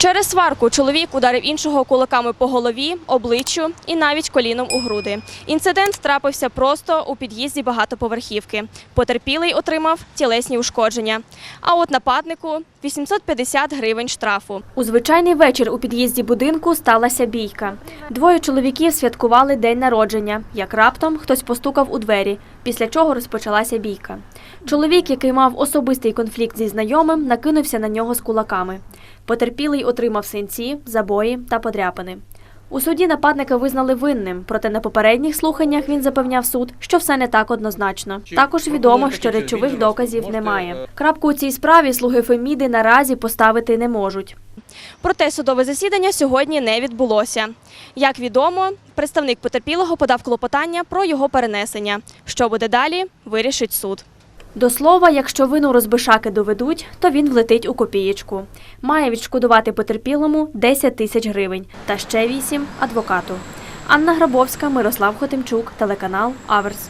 Через сварку чоловік ударив іншого кулаками по голові, обличчю і навіть коліном у груди. Інцидент трапився просто у під'їзді багатоповерхівки. Потерпілий отримав тілесні ушкодження. А от нападнику 850 гривень штрафу. У звичайний вечір у під'їзді будинку сталася бійка. Двоє чоловіків святкували день народження. Як раптом хтось постукав у двері, після чого розпочалася бійка. Чоловік, який мав особистий конфлікт зі знайомим, накинувся на нього з кулаками. Потерпілий отримав синці, забої та подряпини. У суді нападника визнали винним, проте на попередніх слуханнях він запевняв суд, що все не так однозначно. Також відомо, що речових доказів немає. Крапку у цій справі слуги Феміди наразі поставити не можуть. Проте судове засідання сьогодні не відбулося. Як відомо, представник потерпілого подав клопотання про його перенесення. Що буде далі, вирішить суд. До слова, якщо вину розбишаки доведуть, то він влетить у копієчку. Має відшкодувати потерпілому 10 тисяч гривень та ще 8 – адвокату. Анна Грабовська, Мирослав Хотимчук, телеканал Аверс.